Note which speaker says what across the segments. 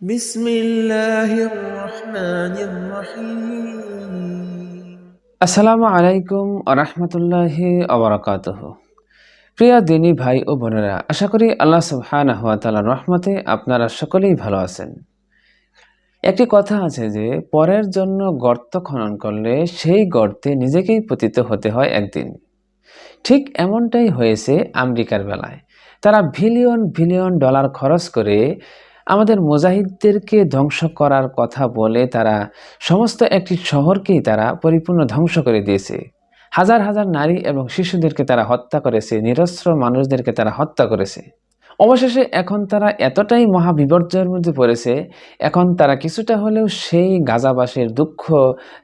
Speaker 1: بسم الله الرحمن الرحيم
Speaker 2: আসসালামু আলাইকুম রহমতুল্লাহি অবরাকাতহ প্রিয় দিনী ভাই ও বোনেরা আশা করি আল্লাহ সুবহানাহু ওয়া তাআলার রহমতে আপনারা সকলেই ভালো আছেন একটি কথা আছে যে পরের জন্য গর্ত খনন করলে সেই গর্তে নিজেকেই পতিত হতে হয় একদিন ঠিক এমনটাই হয়েছে আমেরিকার বেলায় তারা বিলিয়ন বিলিয়ন ডলার খরচ করে আমাদের মুজাহিদদেরকে ধ্বংস করার কথা বলে তারা সমস্ত একটি শহরকেই তারা পরিপূর্ণ ধ্বংস করে দিয়েছে। হাজার হাজার নারী এবং শিশুদেরকে তারা হত্যা করেছে, নিরস্ত্র মানুষদেরকে তারা হত্যা করেছে। অবশেষে এখন তারা এতটাই মহাবিপর্যয়ের মধ্যে পড়েছে, এখন তারা কিছুটা হলেও সেই গাজাবাসীর দুঃখ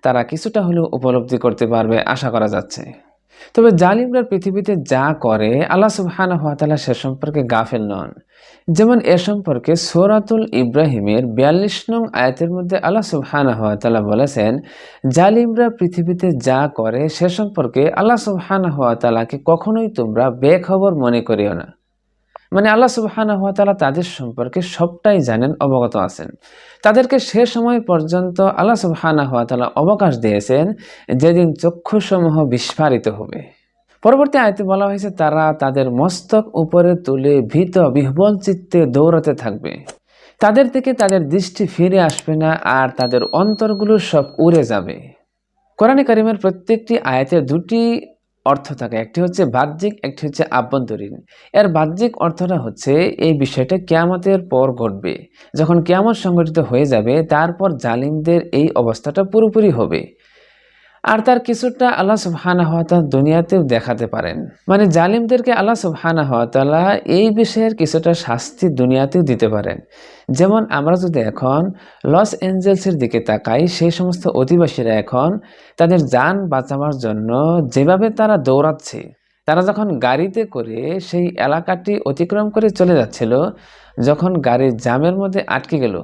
Speaker 2: তারা কিছুটা হলেও উপলব্ধি করতে পারবে, আশা করা যাচ্ছে। তবে জালিমরা পৃথিবীতে যা করে, আল্লাহ সুবহান হাতালা সে সম্পর্কে গাফেল নন। যেমন এ সম্পর্কে সৌরাতুল ইব্রাহিমের বিয়াল্লিশ নং আয়াতের মধ্যে আল্লাহ সুবহান হাতালা বলেছেন জালিমরা পৃথিবীতে যা করে সে সম্পর্কে আল্লাহ সুবহান হাতালাকে কখনোই তোমরা বেখবর মনে করিও না। মানে আল্লাহ সুবহানাহু ওয়া তাআলা তাদের সম্পর্কে সবটাই জানেন, অবগত আছেন। তাদেরকে সে সময় পর্যন্ত আল্লাহ সুবহানাহু ওয়া তাআলা অবকাশ দিয়েছেন যেদিন চক্ষুসমূহ বিস্ফারিত হবে। পরবর্তী আয়তে বলা হয়েছে, তারা তাদের মস্তক উপরে তুলে ভীত, বিহ্বল চিত্তে দৌড়াতে থাকবে। তাদের থেকে তাদের দৃষ্টি ফিরে আসবে না আর তাদের অন্তরগুলো সব উড়ে যাবে। কোরআনে কারিমের প্রত্যেকটি আয়াতের দুটি অর্থ থাকে। একটি হচ্ছে বাহ্যিক, একটি হচ্ছে আভ্যন্তরীণ। এর বাহ্যিক অর্থটা হচ্ছে এই বিষয়টা কেয়ামতের পর ঘটবে। যখন কেয়ামত সংগঠিত হয়ে যাবে, তারপর জালিমদের এই অবস্থাটা পুরোপুরি হবে। আর তার কিছুটা আল্লাহ সুবহানা হওয়া দুনিয়াতেও দেখাতে পারেন। মানে জালিমদেরকে আল্লাহ সুবহানা হওয়া এই বিষয়ের কিছুটা শাস্তি দুনিয়াতেও দিতে পারেন। যেমন আমরা যদি এখন লস এঞ্জেলসের দিকে তাকাই, সেই সমস্ত অধিবাসীরা এখন তাদের যান বাঁচাবার জন্য যেভাবে তারা দৌড়াচ্ছে, তারা যখন গাড়িতে করে সেই এলাকাটি অতিক্রম করে চলে যাচ্ছিল, যখন গাড়ির জামের মধ্যে আটকে গেল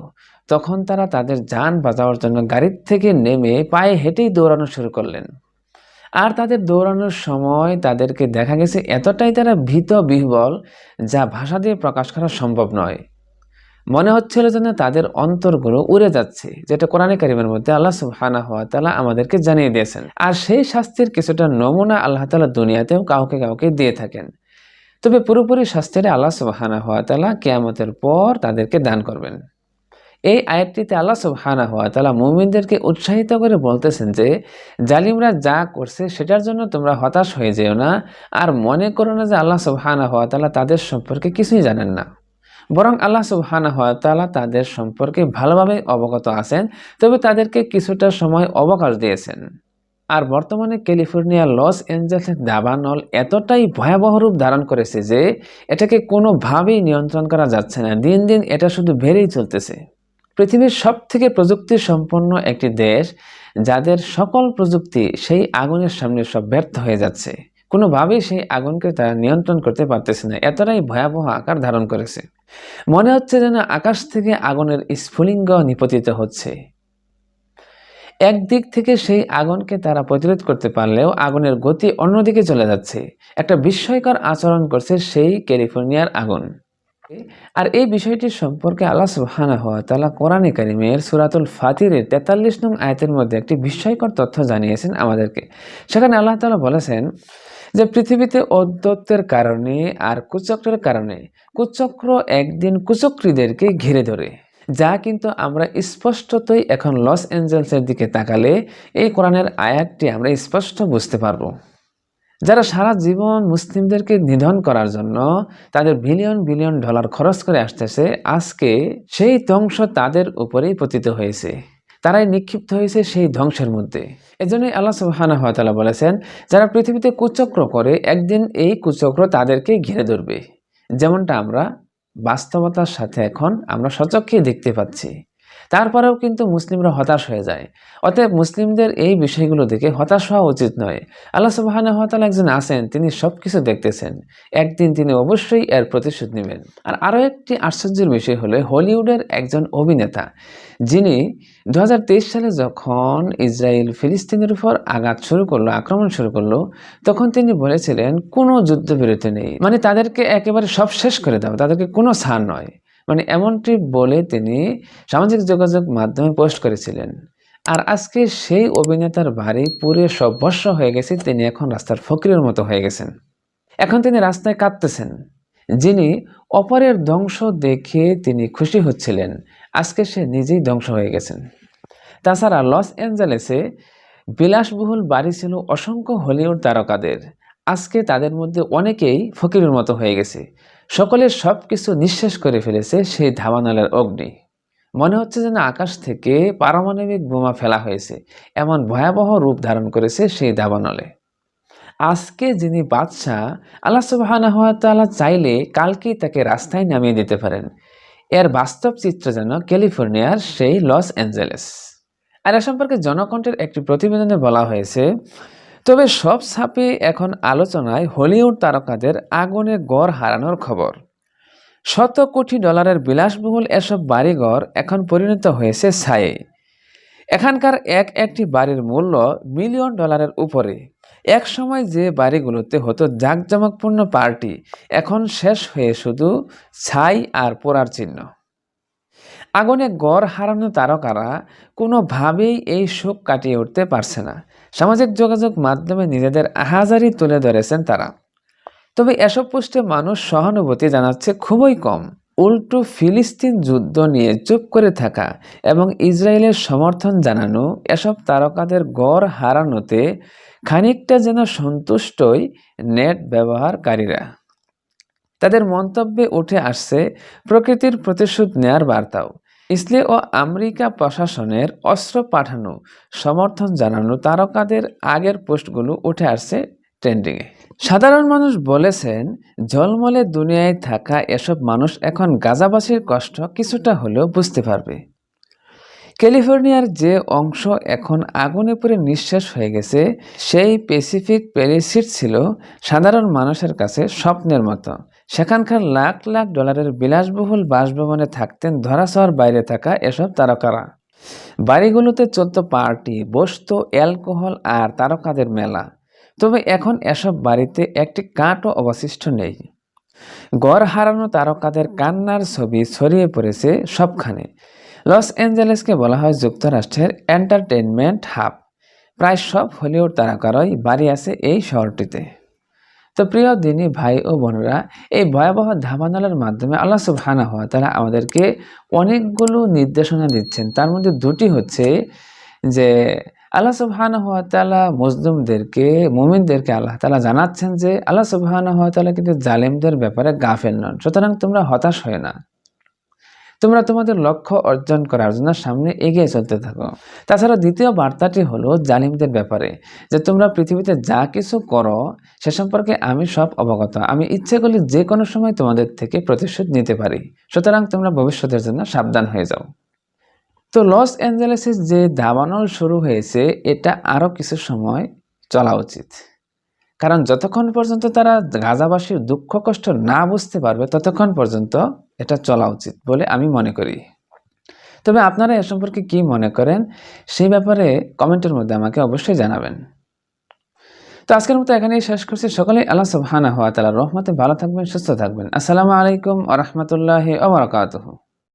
Speaker 2: তখন তারা তাদের যান বাঁচাবার জন্য গাড়ির থেকে নেমে পায়ে হেঁটেই দৌড়ানো শুরু করলেন। আর তাদের দৌড়ানোর সময় তাদেরকে দেখা গেছে এতটাই তারা ভীত বিহ্বল যা ভাষা দিয়ে প্রকাশ করা সম্ভব নয়। মনে হচ্ছিল যেন তাদের অন্তরগুলো উড়ে যাচ্ছে, যেটা কোরআনে কারিমের মধ্যে আল্লাহ সুবহানা হওয়া তালা আমাদেরকে জানিয়ে দিয়েছেন। আর সেই শাস্তির কিছুটা নমুনা আল্লাহ তালা দুনিয়াতেও কাউকে কাউকে দিয়ে থাকেন। তবে পুরোপুরি শাস্তিটা আল্লাহ সুবহানা হওয়া তালা কেয়ামতের পর তাদেরকে দান করবেন। এই আয়াতটিতে আল্লাহ সুবহানা হওয়া তালা মুমিনদেরকে উৎসাহিত করে বলতেছেন যে, জালিমরা যা করছে সেটার জন্য তোমরা হতাশ হয়ে যেও না আর মনে করো না যে আল্লাহ সুবহানা হওয়া তালা তাদের সম্পর্কে কিছুই জানেন না। বরং আল্লাহ সুবহানা হওয়া তালা তাদের সম্পর্কে ভালোভাবে অবগত আছেন, তবে তাদেরকে কিছুটা সময় অবকাশ দিয়েছেন। আর বর্তমানে ক্যালিফোর্নিয়া, লস অ্যাঞ্জেলসের দাবানল এতটাই ভয়াবহ রূপ ধারণ করেছে যে, এটাকে কোনোভাবেই নিয়ন্ত্রণ করা যাচ্ছে না। দিন দিন এটা শুধু বেড়েই চলতেছে। পৃথিবীর সব থেকে প্রযুক্তি সম্পন্ন একটি দেশ, যাদের সকল প্রযুক্তি সেই আগুনের সামনে সব ব্যর্থ হয়ে যাচ্ছে। কোনোভাবেই সেই আগুনকে তারা নিয়ন্ত্রণ করতে পারতেছে না, এতটাই ভয়াবহ আকার ধারণ করেছে। মনে হচ্ছে যেন আকাশ থেকে আগুনের স্ফুলিঙ্গ নিপতিত হচ্ছে। একদিক থেকে সেই আগুনকে তারা প্রতিরোধ করতে পারলেও আগুনের গতি অন্যদিকে চলে যাচ্ছে। একটা বিস্ময়কর আচরণ করছে সেই ক্যালিফোর্নিয়ার আগুন। আর এই বিষয়টির সম্পর্কে আল্লাহ সুবহানা হওয়া তালা কোরআনে কারিমের সুরাতুল ফাতিরের তেতাল্লিশ নং আয়তের মধ্যে একটি বিস্ময়কর তথ্য জানিয়েছেন আমাদেরকে। সেখানে আল্লাহ তালা বলেছেন যে পৃথিবীতে অদ্যত্বের কারণে আর কুচক্রের কারণে কুচক্র একদিন কুচক্রীদেরকে ঘিরে ধরে। যা কিন্তু আমরা স্পষ্টতই এখন লস অ্যাঞ্জেলসের দিকে তাকালে এই কোরআনের আয়াতটি আমরা স্পষ্ট বুঝতে পারব। যারা সারা জীবন মুসলিমদেরকে নিধন করার জন্য তাদের বিলিয়ন বিলিয়ন ডলার খরচ করে আসতেছে, আজকে সেই ধ্বংস তাদের উপরেই পতিত হয়েছে। তারাই নিক্ষিপ্ত হয়েছে সেই ধ্বংসের মধ্যে। এজন্যই আল্লাহ সুবহানা হাতালা বলেছেন, যারা পৃথিবীতে কুচক্র করে, একদিন এই কুচক্র তাদেরকে ঘিরে ধরবে। যেমনটা আমরা বাস্তবতার সাথে এখন আমরা সচক্ষে দেখতে পাচ্ছি। তারপরেও কিন্তু মুসলিমরা হতাশ হয়ে যায়। অতএব মুসলিমদের এই বিষয়গুলো দেখে হতাশ হওয়া উচিত নয়। আল্লাহ সুবাহানা হতাল একজন আছেন, তিনি সব কিছু দেখতেছেন। একদিন তিনি অবশ্যই এর প্রতিশোধ নেবেন। আর আরও একটি আশ্চর্যের বিষয় হলো হলিউডের একজন অভিনেতা, যিনি দু হাজার তেইশ সালে যখন ইসরায়েল ফিলিস্তিনের উপর আঘাত শুরু করল, আক্রমণ শুরু করল, তখন তিনি বলেছিলেন, কোনো যুদ্ধবিরতি নেই। মানে তাদেরকে একেবারে সব শেষ করে দাও। তাদেরকে কোনো ছাড় নয়। মানে এমনটি বলে তিনি সামাজিক যোগাযোগ মাধ্যমে পোস্ট করেছিলেন। আর আজকে সেই অভিনেতার বাড়ি পুরে সভ্যস্য হয়ে গেছে, তিনি এখন রাস্তার ফকিরের মতো হয়ে গেছেন। এখন তিনি রাস্তায় কাঁদতেছেন। যিনি অপরের ধ্বংস দেখে তিনি খুশি হচ্ছিলেন। আজকে সে নিজেই ধ্বংস হয়ে গেছেন। তাছাড়া লস অ্যাঞ্জেলেসে বিলাসবহুল বাড়ি ছিল অসংখ্য হলিউড তারকাদের। আজকে তাদের মধ্যে অনেকেই ফকিরের মতো হয়ে গেছে। সকলের সব কিছু নিঃশেষ করে ফেলেছে সেই ধাবানলের অগ্নি। মনে হচ্ছে যেন আকাশ থেকে পারমাণবিক বোমা ফেলা হয়েছে, এমন ভয়াবহ রূপ ধারণ করেছে সেই দাবানলে আজকে যিনি বাদশাহ, আল্লাহ সুবাহানা তাআলা চাইলে কালকেই তাকে রাস্তায় নামিয়ে দিতে পারেন। এর বাস্তব চিত্র যেন ক্যালিফোর্নিয়ার সেই লস অ্যাঞ্জেলেস। আর এ সম্পর্কে জনকণ্ঠের একটি প্রতিবেদনে বলা হয়েছে তবে সব ছাপে এখন আলোচনায় হলিউড তারকাদের আগুনে গড় হারানোর খবর। শত কোটি ডলারের বিলাসবহুল এসব বাড়িঘর এখন পরিণত হয়েছে ছায়ে এখানকার এক একটি বাড়ির মূল্য মিলিয়ন ডলারের উপরে। এক সময় যে বাড়িগুলোতে হতো জাঁকজমকপূর্ণ পার্টি, এখন শেষ হয়ে শুধু ছাই আর পোড়ার চিহ্ন। আগুনে গড় হারানো তারকারা কোনোভাবেই এই শোক কাটিয়ে উঠতে পারছে না। সামাজিক যোগাযোগ মাধ্যমে নিজেদের আহাজারি তুলে ধরেছেন তারা। তবে এসব পোস্টে মানুষ সহানুভূতি জানাচ্ছে খুবই কম। উল্টো ফিলিস্তিন যুদ্ধ নিয়ে চুপ করে থাকা এবং ইসরায়েলের সমর্থন জানানো এসব তারকাদের গড় হারানোতে খানিকটা যেন সন্তুষ্টই নেট ব্যবহারকারীরা। তাদের মন্তব্যে উঠে আসছে, প্রকৃতির প্রতিশোধ নেয়ার বার্তাও। ইসলে ও আমেরিকা প্রশাসনের অস্ত্র পাঠানো, সমর্থন জানানো তারকাদের আগের পোস্টগুলো উঠে আসছে ট্রেন্ডিংয়ে। সাধারণ মানুষ বলেছেন, ঝলমলে দুনিয়ায় থাকা এসব মানুষ এখন গাজাবাসীর কষ্ট কিছুটা হলেও বুঝতে পারবে। ক্যালিফোর্নিয়ার যে অংশ এখন আগুনে পড়ে নিঃশ্বাস হয়ে গেছে, সেই প্যাসিফিক প্যারিসিট ছিল সাধারণ মানুষের কাছে স্বপ্নের মতো। সেখানকার লাখ লাখ ডলারের বিলাসবহুল বাসভবনে থাকতেন ধরাছোঁয়ার বাইরে থাকা এসব তারকারা। বাড়িগুলোতে চলত পার্টি, বসত, অ্যালকোহল আর তারকাদের মেলা। তবে এখন এসব বাড়িতে একটি কাঠও অবশিষ্ট নেই। গড় হারানো তারকাদের কান্নার ছবি ছড়িয়ে পড়েছে সবখানে। লস অ্যাঞ্জেলেসকে বলা হয় যুক্তরাষ্ট্রের এন্টারটেনমেন্ট হাব। প্রায় সব হলিউড তারকারই বাড়ি আছে এই শহরটিতে। তো প্রিয় দিনী ভাই ও বোনেরা, এই ভয়াবহ ধামানলের মাধ্যমে আল্লাহ সুবহানা হওয়া তারা আমাদেরকে অনেকগুলো নির্দেশনা দিচ্ছেন। তার মধ্যে দুটি হচ্ছে যে আল্লাহ সুবহানা হওয়া তালা মজলুমদেরকে মুমিনদেরকে আল্লাহ তালা জানাচ্ছেন যে আল্লাহ সুবহানা হওয়া তালা কিন্তু জালেমদের ব্যাপারে গাফেল নন। সুতরাং তোমরা হতাশ হয় না। তোমরা তোমাদের লক্ষ্য অর্জন করার জন্য সামনে এগিয়ে চলতে থাকো। তাছাড়া দ্বিতীয় বার্তাটি হলো জালিমদের ব্যাপারে, যে তোমরা পৃথিবীতে যা কিছু করো, সে সম্পর্কে আমি সব অবগত। আমি ইচ্ছে করলে যে কোনো সময় তোমাদের থেকে প্রতিশোধ নিতে পারি। সুতরাং তোমরা ভবিষ্যতের জন্য সাবধান হয়ে যাও। তো লস অ্যাঞ্জেলেসে যে দাবানল শুরু হয়েছে, এটা আরও কিছু সময় চলা উচিত। কারণ যতক্ষণ পর্যন্ত তারা গাজাবাসীর দুঃখ কষ্ট না বুঝতে পারবে, ততক্ষণ পর্যন্ত এটা চলা উচিত বলে আমি মনে করি। তবে আপনারা এ সম্পর্কে কি মনে করেন সেই ব্যাপারে কমেন্টের মধ্যে আমাকে অবশ্যই জানাবেন। তো আজকের মতো এখানেই শেষ করছি। সকলেই আল্লাহ হানা হওয়া তালা রহমতে ভালো থাকবেন, সুস্থ থাকবেন। আসসালামু আলাইকুম ওয়া রাহমাতুল্লাহি